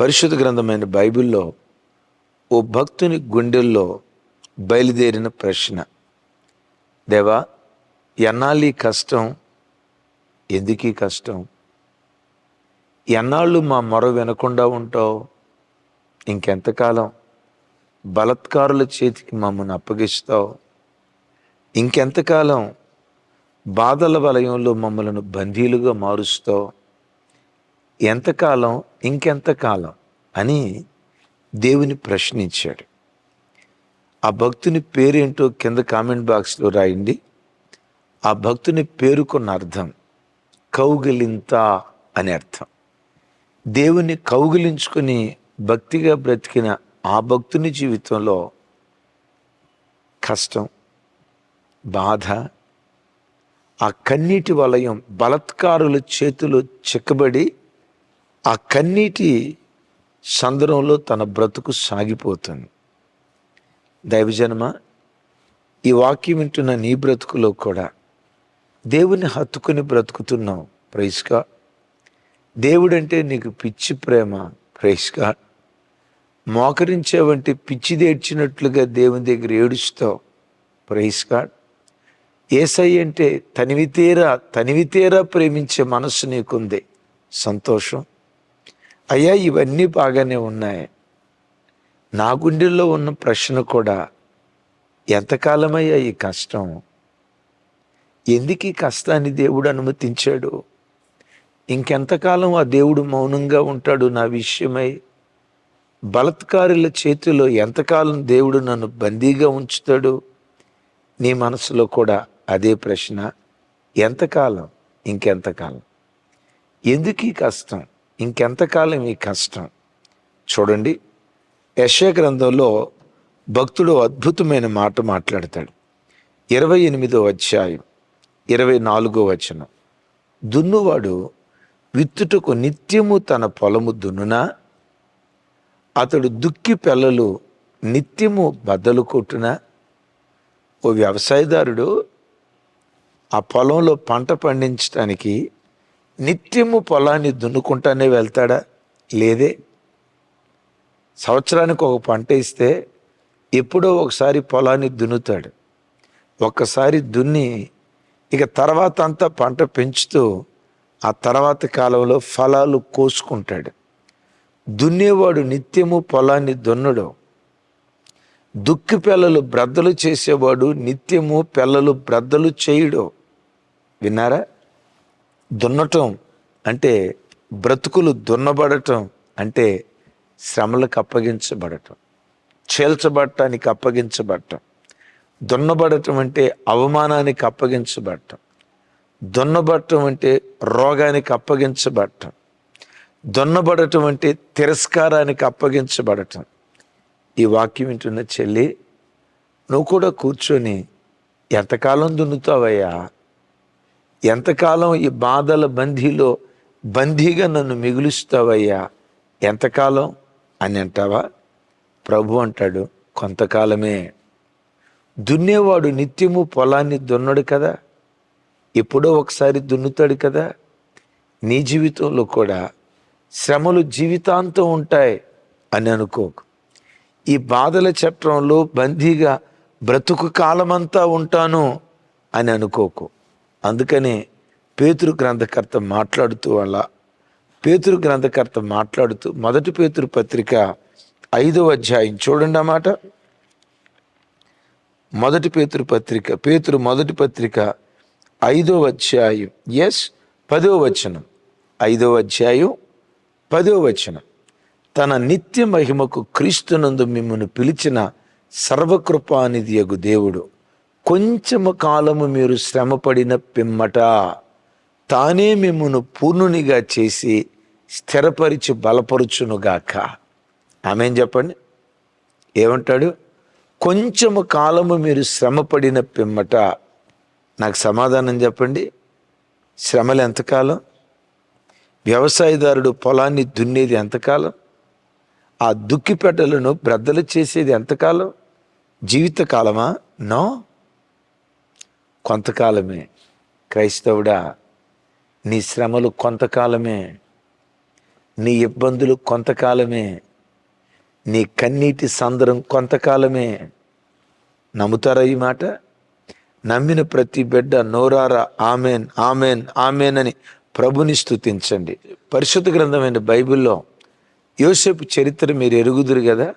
పరిశుద్ధ గ్రంథమైన బైబిల్లో ఓ భక్తుని గుండెల్లో బయలుదేరిన ప్రశ్న. దేవా ఎన్నాళ్ళు కష్టం? ఎందుకీ కష్టం? ఎన్నాళ్ళు మా మొర వినకుండా ఉంటావు? ఇంకెంతకాలం బలత్కారుల చేతికి మమ్మల్ని అప్పగిస్తావు? ఇంకెంతకాలం బాధల వలయంలో మమ్మలను బందీలుగా మారుస్తావు? ఎంతకాలం ఇంకెంతకాలం అని దేవుని ప్రశ్నించాడు. ఆ భక్తుని పేరేంటో కింద కామెంట్ బాక్స్లో రాయండి. ఆ భక్తుని పేరుకున్న అర్థం కౌగిలింత అని అర్థం. దేవుని కౌగిలించుకుని భక్తిగా బ్రతికిన ఆ భక్తుని జీవితంలో కష్టం బాధ ఆ కన్నీటి వలయం బలత్కారుల చేతిలో చిక్కబడి ఆ కన్నీటి సందర్భంలో తన బ్రతుకు సాగిపోతుంది. దైవజన్మ ఈ వాక్యం వింటున్న నీ బ్రతుకులో కూడా దేవుని హత్తుకుని బ్రతుకుతున్నావు ప్రైస్గా దేవుడంటే నీకు పిచ్చి ప్రేమ ప్రైస్గా మోకరించేవంటి పిచ్చి దేడ్చినట్లుగా దేవుని దగ్గర ఏడుస్తావు ప్రైస్గా ఏసై అంటే తనివితేరా తనివితేరా ప్రేమించే మనసు నీకుంది సంతోషం. అయ్యా ఇవన్నీ బాగానే ఉన్నాయి. నా గుండెల్లో ఉన్న ప్రశ్న కూడా ఎంతకాలమయ్యా ఈ కష్టం? ఎందుకు ఈ కష్టాన్ని దేవుడు అనుమతించాడు? ఇంకెంతకాలం ఆ దేవుడు మౌనంగా ఉంటాడు నా విషయమై? బలత్కారుల చేతిలో ఎంతకాలం దేవుడు నన్ను బందీగా ఉంచుతాడు? నీ మనసులో కూడా అదే ప్రశ్న. ఎంతకాలం? ఇంకెంతకాలం? ఎందుకు ఈ కష్టం? ఇంకెంతకాలం ఈ కష్టం? చూడండి. యశయ గ్రంథంలో భక్తుడు అద్భుతమైన మాట మాట్లాడతాడు. ఇరవై ఎనిమిదో అధ్యాయం ఇరవై నాలుగో వచనం. దున్నువాడు విత్తుటకు నిత్యము తన పొలము దున్నునా? అతడు దుక్కి పిల్లలు నిత్యము బద్దలు కొట్టునా? ఓ వ్యవసాయదారుడు ఆ పొలంలో పంట పండించడానికి నిత్యము పొలాన్ని దున్నుకుంటానే వెళ్తాడా? లేదే. సంవత్సరానికి ఒక పంట ఇస్తే ఎప్పుడో ఒకసారి పొలాన్ని దున్నుతాడు. ఒక్కసారి దున్ని ఇక తర్వాత అంతా పంట పెంచుతూ ఆ తర్వాత కాలంలో ఫలాలు కోసుకుంటాడు. దున్నేవాడు నిత్యము పొలాన్ని దున్నడు. దుక్కి పిల్లలు బ్రద్దలు చేసేవాడు నిత్యము పిల్లలు బ్రద్దలు చేయడు. విన్నారా? దున్నటం అంటే బ్రతుకులు దున్నబడటం అంటే శ్రమలకు అప్పగించబడటం చేల్చబడటానికి అప్పగించబడటం దున్నబడటం అంటే అవమానానికి అప్పగించబడటం దున్నబడటం అంటే రోగానికి అప్పగించబడటం దున్నబడటం అంటే తిరస్కారానికి అప్పగించబడటం. ఈ వాక్యం వింటున్న చెల్లి నువ్వు కూడా కూర్చొని ఎంతకాలం దున్నుతావయ్యా? ఎంతకాలం ఈ బాధల బందీలో బందీగా నన్ను మిగులుస్తావయ్యా? ఎంతకాలం? అని అంటావా? ప్రభు అంటాడు కొంతకాలమే. దున్నేవాడు నిత్యము పొలాన్ని దున్నడు కదా? ఎప్పుడో ఒకసారి దున్నుతాడు కదా? నీ జీవితంలో కూడా శ్రమలు జీవితాంతం ఉంటాయి అని అనుకోకు ఈ బాధల చట్రంలో బందీగా బ్రతుకు కాలమంతా ఉంటాను అని అనుకోకు. అందుకనే పేతురు గ్రంథకర్త మాట్లాడుతూ అలా పేతురు గ్రంథకర్త మాట్లాడుతూ మొదటి పేతురు పత్రిక ఐదో అధ్యాయం చూడండి అన్నమాట మొదటి పేతురు పత్రిక పేతురు మొదటి పత్రిక ఐదో అధ్యాయం. ఎస్ పదో వచనం. ఐదో అధ్యాయం పదో వచనం. తన నిత్య మహిమకు క్రీస్తునందు మిమ్మల్ని పిలిచిన సర్వకృపానిధి యగు దేవుడు. కొంచెము కాలము మీరు శ్రమపడిన పిమ్మట తానే మిమ్మను పూర్ణునిగా చేసి స్థిరపరిచి బలపరుచునుగాక. ఆమెం చెప్పండి? ఏమంటాడు? కొంచెము కాలము మీరు శ్రమపడిన పిమ్మట నాకు సమాధానం చెప్పండి. శ్రమలు ఎంతకాలం? వ్యవసాయదారుడు పొలాన్ని దున్నేది ఎంతకాలం? ఆ దుక్కిపెట్టలను బ్రద్దలు చేసేది ఎంతకాలం? జీవితకాలమా? నో? కొంతకాలమే క్రైస్తవుడా నీ శ్రమలు కొంతకాలమే నీ ఇబ్బందులు కొంతకాలమే నీ కన్నీటి సందరం కొంతకాలమే. నమ్ముతారా ఈ మాట? నమ్మిన ప్రతి బిడ్డ నోరారా ఆమెన్ ఆమెన్ ఆమెన్ అని ప్రభుని స్థుతించండి పరిశుద్ధ గ్రంథమైన బైబిల్లో యోసేపు చరిత్ర మీరు ఎరుగుదురు కదా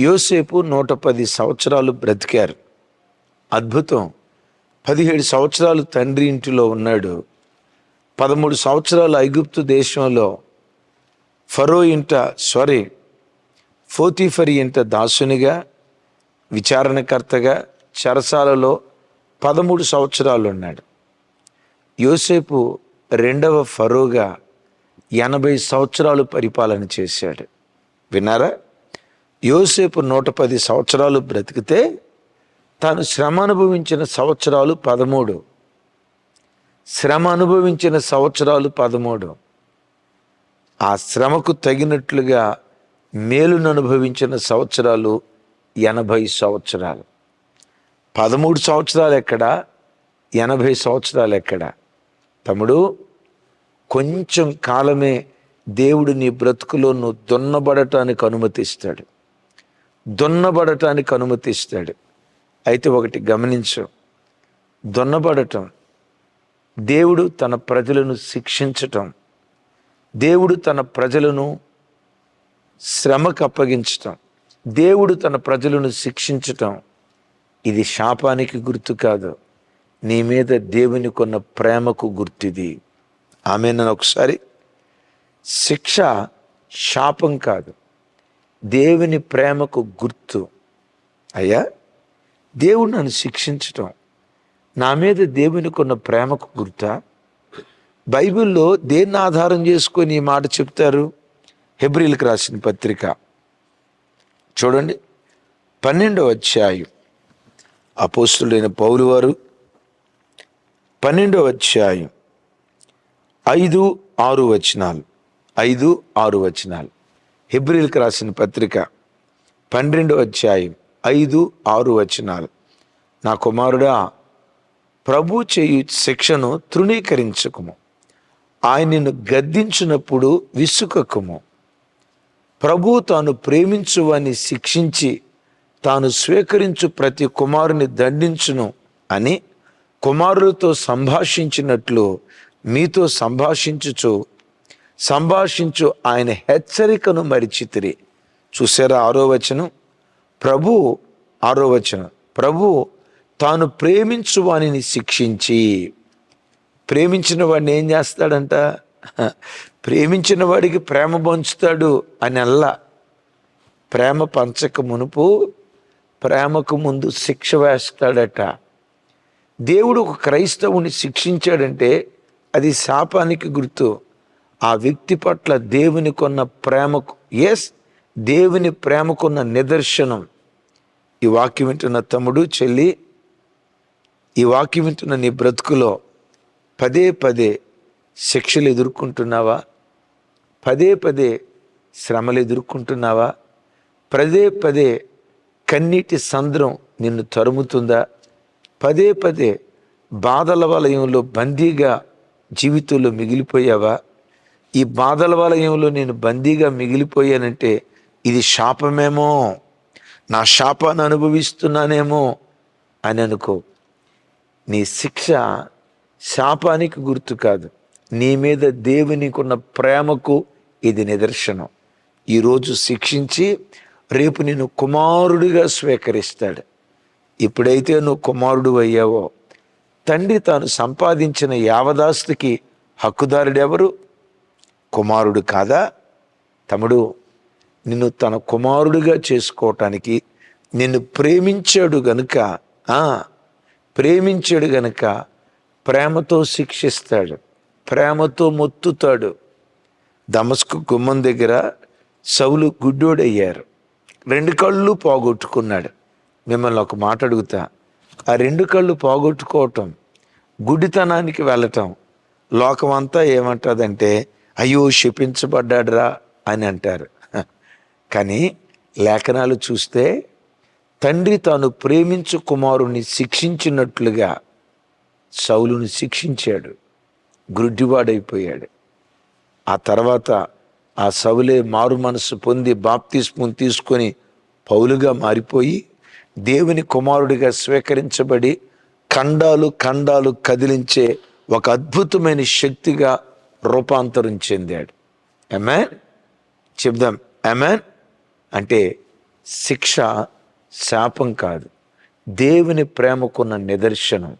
యోసేపు నూట పది సంవత్సరాలు బ్రతికారు. అద్భుతం. పదిహేడు సంవత్సరాలు తండ్రి ఇంటిలో ఉన్నాడు. పదమూడు సంవత్సరాలు ఐగుప్తు దేశంలో ఫరో ఇంట సారీ ఫోతిఫరి ఇంట దాసునిగా విచారణకర్తగా చరసాలలో పదమూడు సంవత్సరాలు ఉన్నాడు. యోసేపు రెండవ ఫరోగా ఎనభై సంవత్సరాలు పరిపాలన చేశాడు. విన్నారా? యోసేపు నూట పది సంవత్సరాలు బ్రతికితే తాను శ్రమ అనుభవించిన సంవత్సరాలు పదమూడు. శ్రమ అనుభవించిన సంవత్సరాలు పదమూడు. ఆ శ్రమకు తగినట్లుగా మేలును అనుభవించిన సంవత్సరాలు ఎనభై సంవత్సరాలు. పదమూడు సంవత్సరాలు ఎక్కడ? ఎనభై సంవత్సరాలు ఎక్కడ? తమ్ముడు కొంచెం కాలమే దేవుడు నీ బ్రతుకులో నువ్వు దున్నబడటానికి అనుమతిస్తాడు. దున్నబడటానికి అనుమతిస్తాడు. అయితే ఒకటి గమనించు. దొన్నబడటం. దేవుడు తన ప్రజలను శిక్షించటం. దేవుడు తన ప్రజలను శ్రమకు అప్పగించటం దేవుడు తన ప్రజలను శిక్షించటం. ఇది శాపానికి గుర్తు కాదు. నీ మీద దేవుని కొన్న ప్రేమకు గుర్తిది. ఆమె నన్ను ఒకసారి. శిక్ష శాపం కాదు. దేవుని ప్రేమకు గుర్తు. అయ్యా? దేవుడు నన్ను శిక్షించటం నా మీద దేవునికి ఉన్న ప్రేమకు గుర్త? బైబిల్లో దేన్ని ఆధారం చేసుకొని ఈ మాట చెప్తారు? హెబ్రిల్కి రాసిన పత్రిక. చూడండి పన్నెండవ అధ్యాయం. అపోస్తులైన పౌలు వారు పన్నెండవ అధ్యాయం ఐదు ఆరు వచనాలు. ఐదు ఆరు వచనాలు. హెబ్రిల్కి రాసిన పత్రిక పన్నెండవ అధ్యాయం. ఐదు ఆరు వచనాలు. నా కుమారుడా ప్రభు చేయు శిక్షను తృణీకరించకుము. ఆయన నిన్ను గద్దించినప్పుడు విసుకకుము ప్రభు తాను ప్రేమించువాని శిక్షించి తాను స్వీకరించు ప్రతి కుమారుని దండించును అని కుమారులతో సంభాషించినట్లు మీతో సంభాషించుచు సంభాషించు ఆయన హెచ్చరికను మరిచితిరి. చూసారా ఆరో వచనం? ప్రభు ఆరో వచనం ప్రభు తాను ప్రేమించు వానిని శిక్షించి. ప్రేమించిన వాడిని ఏం చేస్తాడంట? ప్రేమించిన వాడికి ప్రేమ పంచుతాడు అని అల్లా. ప్రేమ పంచక మునుపు ప్రేమకు ముందు శిక్ష వేస్తాడట. దేవుడు ఒక క్రైస్తవుని శిక్షించాడంటే అది శాపానికి గుర్తు. ఆ వ్యక్తి పట్ల దేవుని కొన్న ప్రేమకు ఎస్ దేవుని ప్రేమకున్న నిదర్శనం. ఈ వాక్యం వింటున్న తమ్ముడు చెల్లి ఈ వాక్యం వింటున్న నీ బ్రతుకులో పదే పదే శిక్షలు ఎదుర్కొంటున్నావా? పదే పదే శ్రమలు ఎదుర్కొంటున్నావా? పదే పదే కన్నీటి సంద్రం నిన్ను తరుముతుందా? పదే పదే బాధల వలయంలో బందీగా జీవితంలో మిగిలిపోయావా? ఈ బాధల వలయంలో నేను బందీగా మిగిలిపోయానంటే ఇది శాపమేమో? నా శాపాన్ని అనుభవిస్తున్నానేమో? అని అనుకో. నీ శిక్ష శాపానికి గుర్తు కాదు. నీ మీద దేవునికున్న ప్రేమకు ఇది నిదర్శనం. ఈరోజు శిక్షించి రేపు నేను కుమారుడిగా స్వీకరిస్తాడు. ఇప్పుడైతే నువ్వు కుమారుడు అయ్యావో? తండ్రి తాను సంపాదించిన యావదాస్తికి హక్కుదారుడెవరు? కుమారుడు కాదా? తమ్ముడు నిన్ను తన కుమారుడిగా చేసుకోవటానికి నిన్ను ప్రేమించాడు గనుక ప్రేమించాడు గనుక ప్రేమతో శిక్షిస్తాడు ప్రేమతో మొత్తుతాడు. దమస్కు గుమ్మం దగ్గర సౌలు గుడ్డోడయ్యారు. రెండు కళ్ళు పోగొట్టుకున్నాడు. మిమ్మల్ని ఒక మాట అడుగుతా. ఆ రెండు కళ్ళు పోగొట్టుకోవటం గుడితనానికి వెళ్ళటం లోకమంతా ఏమంటుందంటే అయ్యో శపించబడ్డాడురా అని అంటారు. కానీ లేఖనాలు చూస్తే తండ్రి తాను ప్రేమించు కుమారుణ్ణి శిక్షించినట్లుగా సౌలుని శిక్షించాడు. గుడ్డివాడైపోయాడు. ఆ తర్వాత ఆ సౌలే మారు మనసు పొంది బాప్తిస్మం తీసుకొని పౌలుగా మారిపోయి దేవుని కుమారుడిగా స్వీకరించబడి ఖండాలు ఖండాలు కదిలించే ఒక అద్భుతమైన శక్తిగా రూపాంతరం చెందాడు. ఎమెన్ చెప్దాం. ఎమెన్ అంటే శిక్ష శాపం కాదు. దేవుని ప్రేమకున్న నిదర్శనం.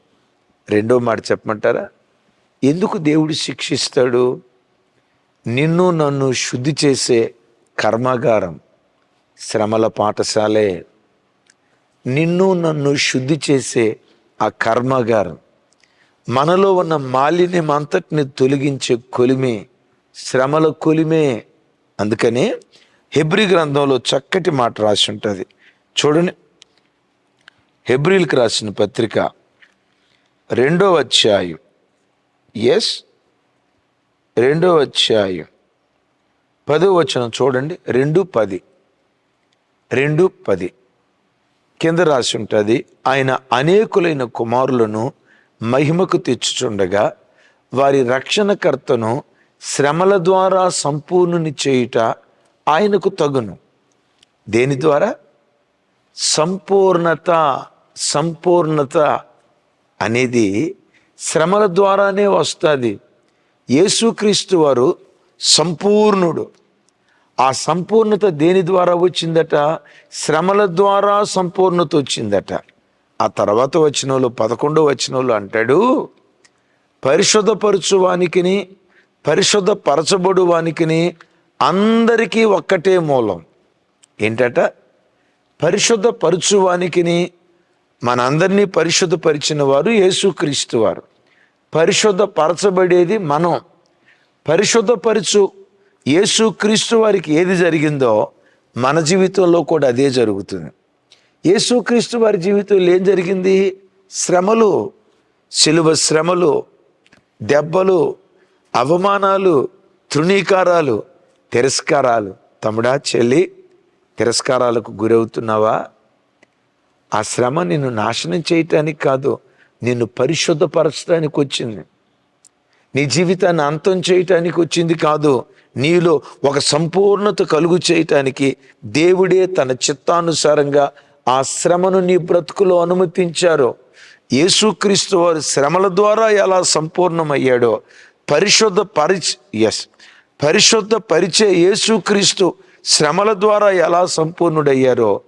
రెండో మాట చెప్పమంటారా? ఎందుకు దేవుడు శిక్షిస్తాడు? నిన్ను నన్ను శుద్ధి చేసే కర్మాగారం శ్రమల పాఠశాలే. నిన్ను నన్ను శుద్ధి చేసే ఆ కర్మాగారం. మనలో ఉన్న మాలిన్యం అంతటిని తొలగించే కొలిమే శ్రమల కొలిమే. అందుకనే హెబ్రి గ్రంథంలో చక్కటి మాట రాసి ఉంటుంది. చూడండి. హెబ్రిల్కి రాసిన పత్రిక రెండో అధ్యాయం. ఎస్ రెండో అధ్యాయం. పదో వచనం చూడండి. రెండు పది. రెండు పది. కింద రాసి ఉంటుంది ఆయన అనేకులైన కుమారులను మహిమకు తెచ్చుచుండగా వారి రక్షణకర్తను శ్రమల ద్వారా సంపూర్ణుని చేయుట ఆయనకు తగును. దేని ద్వారా? సంపూర్ణత సంపూర్ణత అనేది శ్రమల ద్వారానే వస్తుంది. యేసుక్రీస్తు వారు సంపూర్ణుడు. ఆ సంపూర్ణత దేని ద్వారా వచ్చిందట? శ్రమల ద్వారా సంపూర్ణత వచ్చిందట. ఆ తర్వాత వచ్చిన పదకొండో వచ్చిన అంటాడు పరిశుద్ధపరచు వానికిని వానికిని అందరికీ ఒక్కటే మూలం. ఏంటట? పరిశుద్ధ పరచువానికిని మనందరినీ పరిశుద్ధపరిచిన వారు యేసుక్రీస్తు వారు పరిశుద్ధ పరచబడేది మనం. పరిశుద్ధపరచు యేసుక్రీస్తు వారికి ఏది జరిగిందో మన జీవితంలో కూడా అదే జరుగుతుంది. యేసుక్రీస్తు వారి జీవితంలో ఏం జరిగింది? శ్రమలు సిలువ శ్రమలు దెబ్బలు అవమానాలు తృణీకారాలు తిరస్కారాలు. తమ్ముడా చెల్లి తిరస్కారాలకు గురవుతున్నావా? ఆ శ్రమ నిన్ను నాశనం చేయటానికి కాదు నిన్ను పరిశుద్ధపరచడానికి వచ్చింది. నీ జీవితాన్ని అంతం చేయటానికి వచ్చింది కాదు నీలో ఒక సంపూర్ణత కలుగు చేయటానికి దేవుడే తన చిత్తానుసారంగా ఆ శ్రమను నీ బ్రతుకులో అనుమతించారు. యేసుక్రీస్తు వారు శ్రమల ద్వారా ఎలా సంపూర్ణమయ్యాడో పరిశుద్ధ పరిచ్ ఎస్ పరిశుద్ధ పరిచే యేసుక్రీస్తు శ్రమల ద్వారా ఎలా సంపూర్ణుడయ్యారో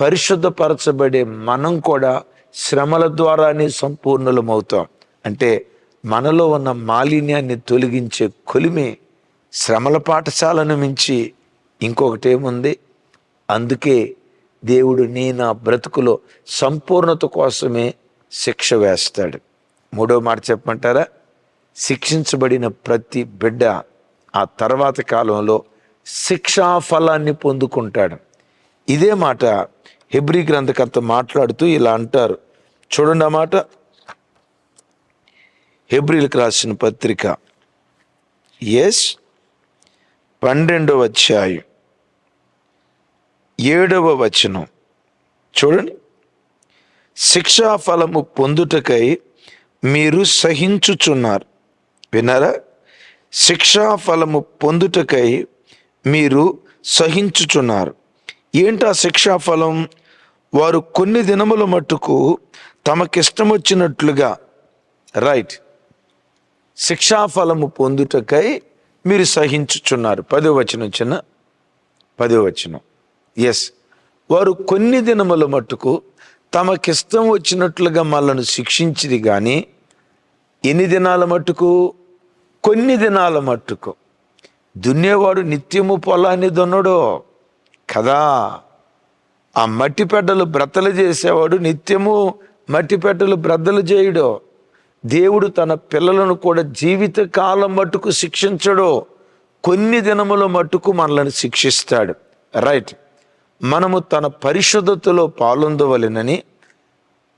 పరిశుద్ధపరచబడే మనం కూడా శ్రమల ద్వారానే సంపూర్ణులమవుతాం. అంటే మనలో ఉన్న మాలిన్యాన్ని తొలగించే కొలిమి శ్రమల పాఠశాలను మించి ఇంకొకటి ఏముంది అందుకే దేవుడు నీ నా బ్రతుకులో సంపూర్ణత కోసమే శిక్ష వేస్తాడు. మూడో మాట చెప్పమంటారా? శిక్షించబడిన ప్రతి బిడ్డ ఆ తర్వాత కాలంలో శిక్షా ఫలాన్ని పొందుకుంటాడు. ఇదే మాట హెబ్రి గ్రంథకర్త మాట్లాడుతూ ఇలా అంటారు. చూడండి మాట. హెబ్రిల్కి రాసిన పత్రిక. ఎస్ పన్నెండవ అధ్యాయం. ఏడవ వచనం. చూడండి. శిక్షా ఫలము పొందుటకై మీరు సహించుచున్నారు. విన్నారా? శిక్షా ఫలము పొందుటకై మీరు సహించుచున్నారు. ఏంటి ఆ శిక్షా ఫలం వారు కొన్ని దినముల మట్టుకు తమకిష్టం వచ్చినట్లుగా రైట్. శిక్షాఫలము పొందుటకై మీరు సహించుచున్నారు. పదో వచనం చిన్న. పదో వచనం. ఎస్ వారు కొన్ని దినముల మట్టుకు తమకిష్టం వచ్చినట్లుగా మనల్ని శిక్షించిది కానీ ఎన్ని దినాల మట్టుకు? కొన్ని దినాల మట్టుకు. దున్నేవాడు నిత్యము పొలాన్ని దున్నడో. కదా? ఆ మట్టి పెడ్డలు బ్రతలు చేసేవాడు నిత్యము మట్టి పెట్టలు బ్రద్దలు చేయడు. దేవుడు తన పిల్లలను కూడా జీవిత కాలం మట్టుకు శిక్షించడు. కొన్ని దినముల మట్టుకు మనల్ని శిక్షిస్తాడు. రైట్. మనము తన పరిశుద్ధతలో పాలొందవలెనని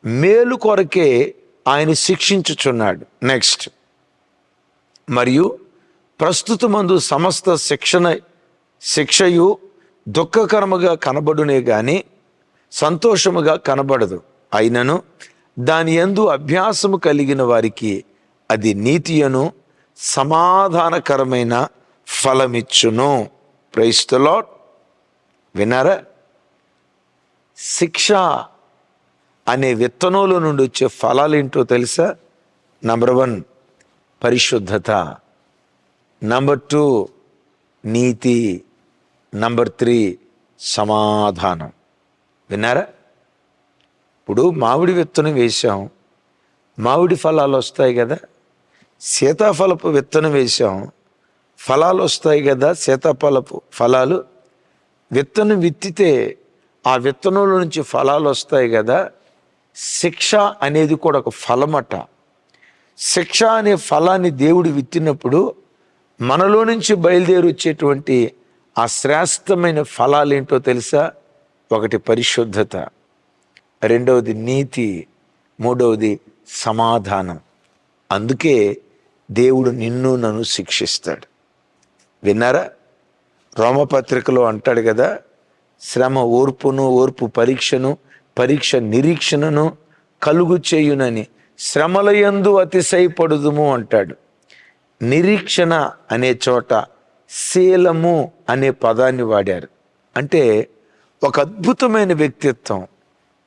మేలు కొరకే ఆయన శిక్షించుచున్నాడు. నెక్స్ట్. మరియు ప్రస్తుతమందు సమస్త శిక్షణ శిక్షయు దుఃఖకరముగా కనబడునే గాని సంతోషముగా కనబడదు. అయినను దాని యందు అభ్యాసము కలిగిన వారికి అది నీతియను సమాధానకరమైన ఫలమిచ్చును. ప్రైస్తలో వినారా శిక్ష అనే విత్తనంలో నుండి వచ్చే ఫలాలు ఏంటో తెలుసా? నంబర్ వన్ పరిశుద్ధత. నంబర్ టూ నీతి. నంబర్ త్రీ సమాధానం. విన్నారా? ఇప్పుడు మామిడి విత్తనం వేశాం. మామిడి ఫలాలు వస్తాయి కదా? సీతాఫలపు విత్తనం వేశాం. ఫలాలు వస్తాయి కదా? సీతాఫలపు ఫలాలు. విత్తనం విత్తితే ఆ విత్తనంలో నుంచి ఫలాలు వస్తాయి కదా? శిక్ష అనేది కూడా ఒక ఫలమట. శిక్ష అనే ఫలాన్ని దేవుడు విత్తినప్పుడు మనలో నుంచి బయలుదేరి వచ్చేటువంటి ఆ శ్రేష్టమైన ఫలాలు ఏంటో తెలుసా? ఒకటి పరిశుద్ధత రెండవది నీతి మూడవది సమాధానం. అందుకే దేవుడు నిన్ను నన్ను శిక్షిస్తాడు. విన్నారా? రోమపత్రికలో అంటాడు కదా శ్రమ ఓర్పును ఓర్పు పరీక్షను పరీక్ష నిరీక్షణను కలుగు చేయునని. శ్రమలయందు అతిశయపడుదుము అంటాడు. నిరీక్షణ అనే చోట శీలము అనే పదాన్ని వాడారు. అంటే ఒక అద్భుతమైన వ్యక్తిత్వం.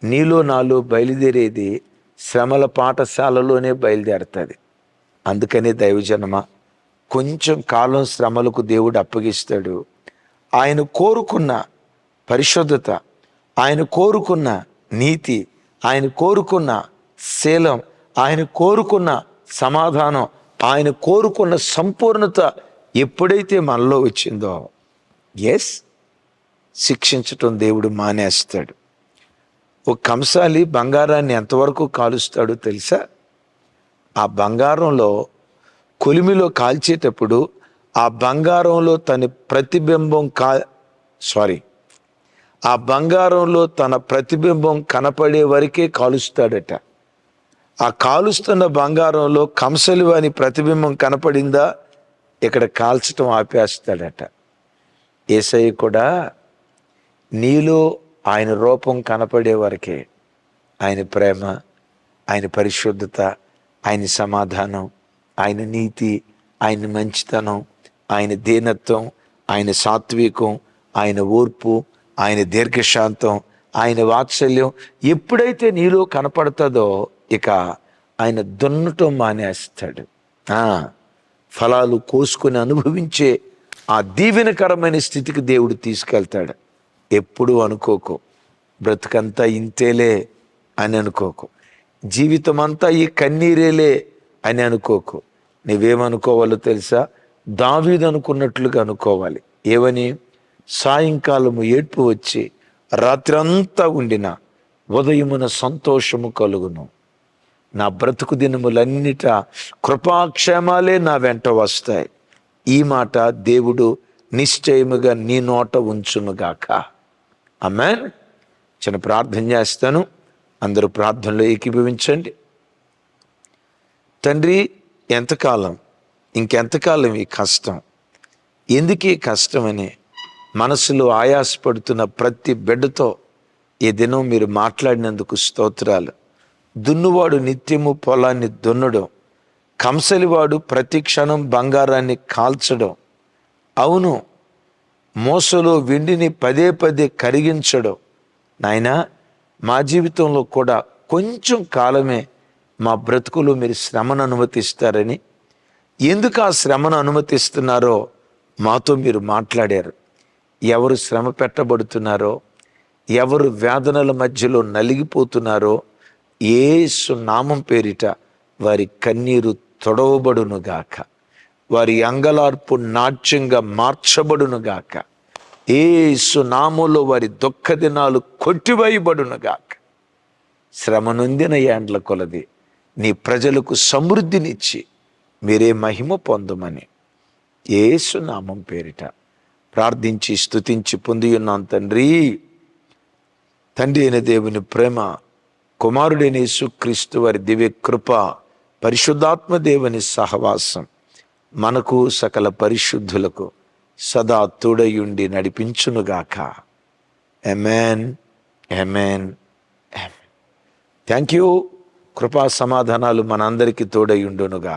నీలో నాలో బయలుదేరేది శ్రమల పాఠశాలలోనే బయలుదేరుతుంది. అందుకనే దైవజనమ కొంచెం కాలం శ్రమలకు దేవుడు అప్పగిస్తాడు. ఆయన కోరుకున్న పరిశుద్ధత ఆయన కోరుకున్న నీతి ఆయన కోరుకున్న శీలం ఆయన కోరుకున్న సమాధానం ఆయన కోరుకున్న సంపూర్ణత ఎప్పుడైతే మనలో వచ్చిందో ఎస్ శిక్షించటం దేవుడు మానేస్తాడు. ఒక కంసాలి బంగారాన్ని ఎంతవరకు కాలుస్తాడో తెలుసా? ఆ బంగారంలో కొలిమిలో కాల్చేటప్పుడు ఆ బంగారంలో తన ప్రతిబింబం కా సారీ ఆ బంగారంలో తన ప్రతిబింబం కనపడే వరకే కాలుస్తాడట. ఆ కాలుస్తున్న బంగారంలో కంసలు అని ప్రతిబింబం కనపడిందా? ఇక్కడ కాల్చటం ఆపేస్తాడట. ఏసయ్య కూడా నీలో ఆయన రూపం కనపడే వరకే ఆయన ప్రేమ ఆయన పరిశుద్ధత ఆయన సమాధానం ఆయన నీతి ఆయన మంచితనం ఆయన దీనత్వం ఆయన సాత్వికం ఆయన ఓర్పు ఆయన దీర్ఘశాంతం ఆయన వాత్సల్యం ఎప్పుడైతే నీలో కనపడుతుందో ఇక ఆయన దున్నటం మానేస్తాడు. ఫలాలు కోసుకొని అనుభవించే ఆ దీవెనకరమైన స్థితికి దేవుడు తీసుకెళ్తాడు. ఎప్పుడు అనుకోకు. బ్రతుకంతా ఇంతేలే అని అనుకోకు. జీవితం అంతా ఈ కన్నీరేలే అని అనుకోకు. నువ్వేమనుకోవాలో తెలుసా? దావీదు అనుకున్నట్లుగా అనుకోవాలి. ఏవని సాయంకాలము ఏడ్పు వచ్చి రాత్రంతా ఉండిన ఉదయమున సంతోషము కలుగును. నా బ్రతుకు దినములన్నిట కృపాక్షేమాలే నా వెంట వస్తాయి. ఈ మాట దేవుడు నిశ్చయముగా నీ నోట ఉంచునుగాక. అమ్మే చిన్న ప్రార్థన చేస్తాను. అందరూ ప్రార్థనలో ఏకీభవించండి. తండ్రి ఎంతకాలం ఇంకెంతకాలం ఈ కష్టం? ఎందుకు ఈ కష్టమని మనసులో ఆయాసపడుతున్న ప్రతి బిడ్డతో ఈ దినం మీరు మాట్లాడినందుకు స్తోత్రాలు. దున్నువాడు నిత్యము పొలాన్ని దున్నడం. కంసలివాడు ప్రతి క్షణం బంగారాన్ని కాల్చడం. అవును మోసలో వెండిని పదే పదే కరిగించడం. నాయనా మా జీవితంలో కూడా కొంచెం కాలమే మా బ్రతుకులో మీరు శ్రమను అనుమతిస్తారని. ఎందుకు ఆ శ్రమను అనుమతిస్తున్నారో మాతో మీరు మాట్లాడారు. ఎవరు శ్రమ పెట్టబడుతున్నారో ఎవరు వేదనల మధ్యలో నలిగిపోతున్నారో ఏసు నామం పేరిట వారి కన్నీరు తొడవబడునుగాక వారి అంగలార్పు నాట్యంగా మార్చబడునుగాక ఏసు నామంలో వారి దుఃఖ దినాలు కొట్టివేయబడునుగాక శ్రమ నొందిన కొలది. నీ ప్రజలకు సమృద్ధినిచ్చి మీరే మహిమ పొందమని ఏసు నామం పేరిట ప్రార్థించి స్తుతించి పొంది ఉన్నాం తండ్రి. తండ్రి అయిన దేవుని ప్రేమ కుమారుడైన యేసుక్రీస్తు వారి దివ్య కృప పరిశుద్ధాత్మ దేవుని సహవాసం మనకు సకల పరిశుద్ధులకు సదా తోడయుండి నడిపించునుగాక. ఎమెన్ ఎమెన్ థ్యాంక్ యూ కృపా సమాధానాలు మనందరికీ తోడయుండునుగాక.